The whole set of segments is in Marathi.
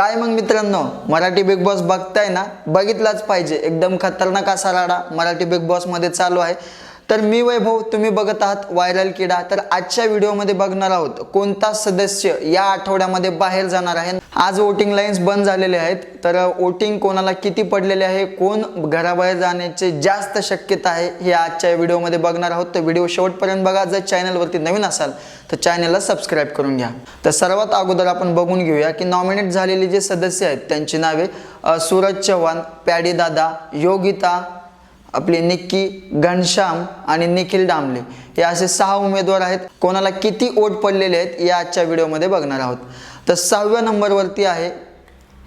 काय मग मित्रांनो मराठी बिग बॉस बघताय ना? बघितलाच पाहिजे. एकदम खतरनाक असा राडा मराठी बिग बॉसमध्ये चालू आहे. तर मी वैभव तुम्ही बघत आहात व्हायरल किडा तर आजच्या व्हिडिओमध्ये बघणार आहोत कोणता सदस्य या आठवड्यामध्ये बाहेर जाणार आहे? आज वोटिंग लाईन्स बंद झालेले आहेत तर वोटिंग कोणाला किती पडलेले आहे कोण घराबाहेर जाण्याची जास्त शक्यता आहे हे आजच्या व्हिडिओमध्ये बघणार आहोत. तर व्हिडिओ शेवटपर्यंत बघा जर चॅनलवरती नवीन असाल तर चॅनलला सबस्क्राईब करून घ्या. तर सर्वात अगोदर आपण बघून घेऊया की नॉमिनेट झालेले जे सदस्य आहेत त्यांची नावे सूरज चव्हाण प्याडी दादा योगिता आपली निक्की घनश्याम आणि निखिल डांबले हे असे सहा उमेदवार आहेत. कोणाला किती ओट पडलेले आहेत या आजच्या व्हिडिओमध्ये बघणार आहोत. तर सहाव्या नंबरवरती आहे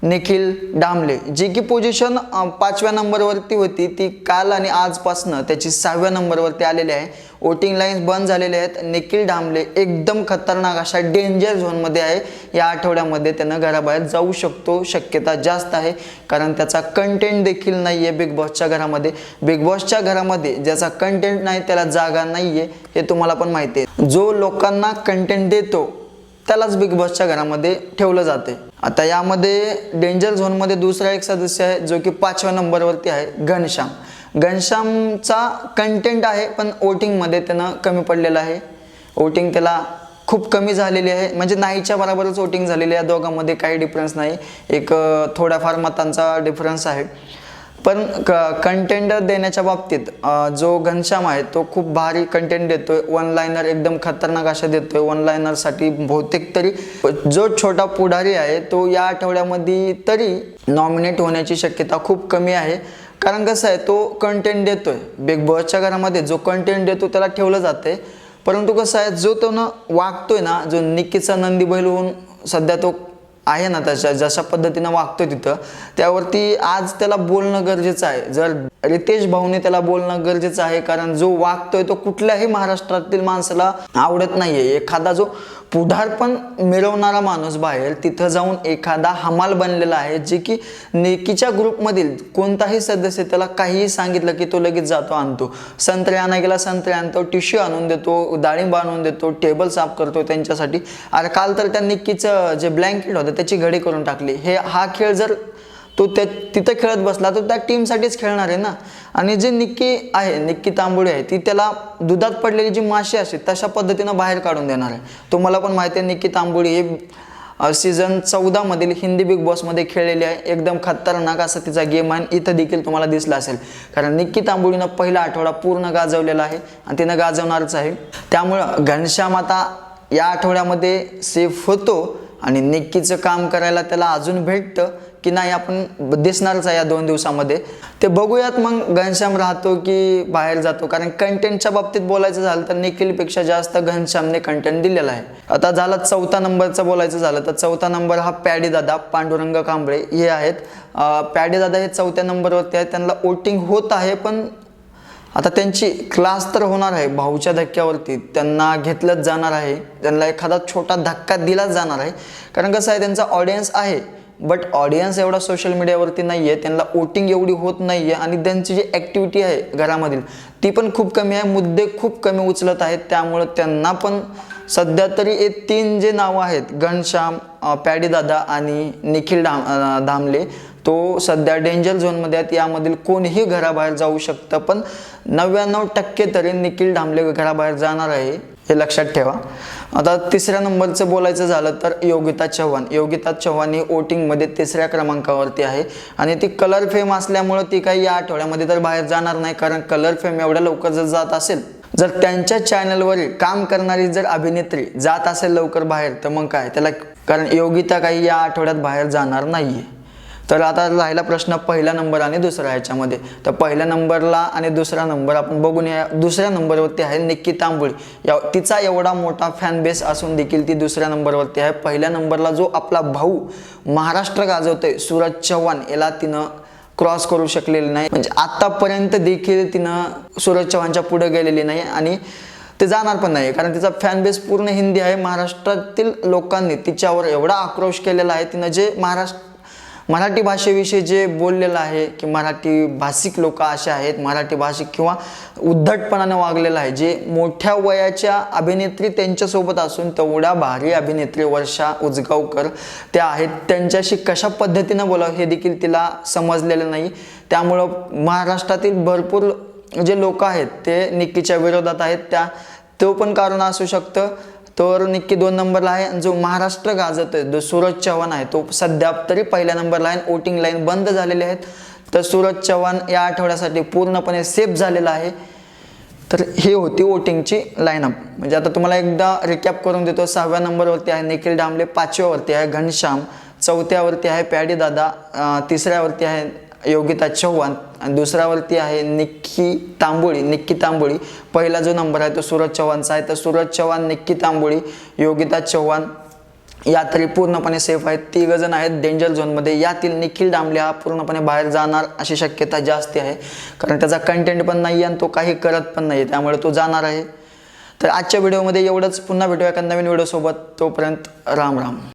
निखिल डांबले जी की पोझिशन पाचव्या नंबरवरती होती ती काल आणि आजपासनं त्याची सहाव्या नंबरवरती आलेली आहे. वोटिंग लाईन्स बंद झालेले आहेत. निखिल डांबले एकदम खतरनाक अशा डेंजर झोनमध्ये आहे. या आठवड्यामध्ये त्यानं घराबाहेर जाऊ शकतो शक्यता जास्त आहे. कारण त्याचा कंटेंट देखील नाही आहे बिग बॉसच्या घरामध्ये. बिग बॉसच्या घरामध्ये ज्याचा कंटेंट नाही त्याला जागा नाही आहे हे तुम्हाला पण माहिती आहे. जो लोकांना कंटेंट देतो त्यालाच बिग बॉसच्या घरामध्ये ठेवलं जाते. आता यामध्ये डेंजर झोनमध्ये दुसरा एक सदस्य आहे जो की पाचव्या नंबरवरती आहे घनश्याम. घनश्यामचा कंटेंट आहे पण वोटिंगमध्ये त्यानं कमी पडलेलं आहे. वोटिंग त्याला खूप कमी झालेली आहे. म्हणजे नाहीच्या बरोबरच वोटिंग झालेली आहे. या दोघांमध्ये काही डिफरन्स नाही. एक थोड्याफार मतांचा डिफरन्स आहे. पण क कंटेंडर देण्याच्या बाबतीत जो घनश्याम आहे तो खूप भारी कंटेंट देतोय. वन लायनर एकदम खतरनाक अशा देतोय. वन लायनरसाठी बहुतेक तरी जो छोटा पुढारी आहे तो या आठवड्यामध्ये तरी नॉमिनेट होण्याची शक्यता खूप कमी आहे. कारण कसं आहे तो कंटेंट देतोय. बिग बॉसच्या घरामध्ये जो कंटेंट देतो त्याला ठेवलं जाते. परंतु कसं आहे जो तो ना वागतोय ना जो निक्कीचा नंदी बैल होऊन सध्या तो आहे ना तशा जशा पद्धतीनं वागतोय तिथं त्यावरती आज त्याला बोलणं गरजेचं आहे. जर रितेश भाऊने त्याला बोलणं गरजेचं आहे कारण जो वागतोय तो कुठल्याही महाराष्ट्रातील माणसाला आवडत नाहीये. एखादा जो पुढारपण मिळवणारा माणूस बाहेर तिथं जाऊन एखादा हमाल बनलेला आहे जे की नेकीच्या ग्रुपमधील कोणताही सदस्य त्याला काहीही सांगितलं की तो लगेच जातो आणतो. संत्रे आणा गेला संत्रे आणतो टिश्यू आणून देतो डाळिंब आणून देतो टेबल साफ करतो त्यांच्यासाठी. अरे काल तर त्या निक्कीचं जे ब्लँकेट होतं त्याची घडी करून टाकली. हे हा खेळ जर तो त्या तिथं खेळत बसला तर त्या टीमसाठीच खेळणार आहे ना? आणि जे निक्की आहे निक्की तांबोळी आहे ती त्याला दुधात पडलेली जी माशी असते तशा पद्धतीनं बाहेर काढून देणार आहे. तुम्हाला पण माहिती आहे निक्की तांबोळी हे सीझन चौदामधील हिंदी बिग बॉसमध्ये खेळलेली आहे. एकदम खतरनाक असा तिचा गेम आहे. आणि इथं देखील तुम्हाला दिसला असेल. कारण निक्की तांबोळीनं पहिला आठवडा पूर्ण गाजवलेला आहे आणि तिनं गाजवणारच आहे. त्यामुळं घनश्याम आता या आठवड्यामध्ये सेफ होतो. आणि निक्कीचं काम करायला त्याला अजून भेटतं की नाही आपण दिसणारच आहे या दोन दिवसामध्ये. ते बघूयात मग घनश्याम राहतो की बाहेर जातो. कारण कंटेंटच्या बाबतीत बोलायचं झालं तर निखिलपेक्षा जास्त घनश्यामने कंटेंट दिलेला आहे. आता झाला चौथा नंबरचं बोलायचं झालं तर चौथा नंबर हा पॅडी दादा पांडुरंग कांबळे हे आहेत. अं, पॅडी दादा हे चौथ्या नंबरवरती आहेत. त्यांना वोटिंग होत आहे पण आता त्यांची क्लास तर होणार आहे भाऊच्या धक्क्यावरती. त्यांना घेतलंच जाणार आहे. त्यांना एखादा छोटा धक्का दिलाच जाणार आहे. कारण कसं आहे त्यांचा ऑडियन्स आहे. बट ऑडियन्स एवढा सोशल मीडियावरती नाही आहे त्यांना वोटिंग एवढी होत नाही आहे आणि त्यांची जी ॲक्टिव्हिटी आहे घरामधील ती पण खूप कमी आहे. मुद्दे खूप कमी उचलत आहेत. त्यामुळं त्यांना पण सध्या तरी हे तीन जे नावं आहेत घनश्याम पॅडीदादा आणि निखिल डाम धामले तो सध्या डेंजर झोनमध्ये आहेत. यामधील कोणीही घराबाहेर जाऊ शकतं पण नव्याण्णव टक्के तरी निखिल धामले घराबाहेर जाणार आहे हे लक्षात ठेवा. आता तिसऱ्या नंबरचं बोलायचं झालं तर योगिता चव्हाण. योगिता चव्हाण ही वोटिंगमध्ये तिसऱ्या क्रमांकावरती आहे आणि ती कलर फेम असल्यामुळं ती काही या आठवड्यामध्ये तर बाहेर जाणार नाही कारण कलर फेम एवढ्या लवकर जर जात असेल जर त्यांच्या चॅनलवरील काम करणारी जर अभिनेत्री जात असेल लवकर बाहेर तर मग काय? त्याला कारण योगिता काही या आठवड्यात बाहेर जाणार नाहीये. तर आता राहिला प्रश्न पहिला नंबर आणि दुसरा ह्याच्यामध्ये. तर पहिल्या नंबरला आणि दुसरा नंबर आपण बघून या. दुसऱ्या नंबरवरती आहे निक्की तांबुळी या तिचा एवढा मोठा फॅन बेस असून देखील ती दुसऱ्या नंबरवरती आहे. पहिल्या नंबरला जो आपला भाऊ महाराष्ट्र गाजवतोय सूरज चव्हाण याला तिनं क्रॉस करू शकलेली नाही. म्हणजे आतापर्यंत देखील तिनं सूरज चव्हाणच्या पुढे गेलेली नाही आणि ते जाणार पण नाही. कारण तिचा फॅन बेस पूर्ण हिंदी आहे. महाराष्ट्रातील लोकांनी तिच्यावर एवढा आक्रोश केलेला आहे. तिनं जे महाराष्ट्र मराठी भाषेविषयी जे बोललेलं आहे की मराठी भाषिक लोक असे आहेत मराठी भाषिक किंवा उद्धटपणाने वागलेलं आहे जे मोठ्या वयाच्या अभिनेत्री त्यांच्यासोबत असून तेवढ्या भारी अभिनेत्री वर्षा उजगावकर त्या आहेत. त्यांच्याशी कशा पद्धतीनं बोलावं हे देखील तिला समजलेलं नाही. त्यामुळं महाराष्ट्रातील भरपूर जे लोक आहेत ते निक्कीच्या विरोधात आहेत. त्या तो पण कारण असू शकतं. तर निक्की दोन नंबरला आहे आणि जो महाराष्ट्र गाजत आहे जो सूरज चव्हाण आहे तो सध्या तरी पहिल्या नंबरला आहे वोटिंग लाईन बंद झालेली आहेत. तर सूरज चव्हाण या आठवड्यासाठी पूर्णपणे सेफ झालेला आहे. तर ही होती वोटिंगची लाईनअप म्हणजे आता तुम्हाला एकदा रिकॅप करून देतो. सहाव्या नंबरवरती आहे निखिल डांबले पाचव्यावरती आहे घनश्याम चौथ्यावरती आहे पॅडी दादा तिसऱ्यावरती आहे योगिता चव्हाण आणि दुसऱ्यावरती आहे निक्की तांबोळी निक्की तांबोळी. पहिला जो नंबर आहे तो सूरज चव्हाणचा आहे. तर सूरज चव्हाण निक्की तांबोळी योगिता चव्हाण या तरी पूर्णपणे सेफ आहेत. तिघ जण आहेत डेंजर झोनमध्ये यातील निखिल डांबले हा पूर्णपणे बाहेर जाणार अशी शक्यता जास्ती आहे. कारण त्याचा कंटेंट पण नाही आणि तो काही करत पण नाही त्यामुळे तो जाणार आहे. तर आजच्या व्हिडिओमध्ये एवढंच. पुन्हा भेटूया एका नवीन व्हिडिओसोबत तोपर्यंत राम राम.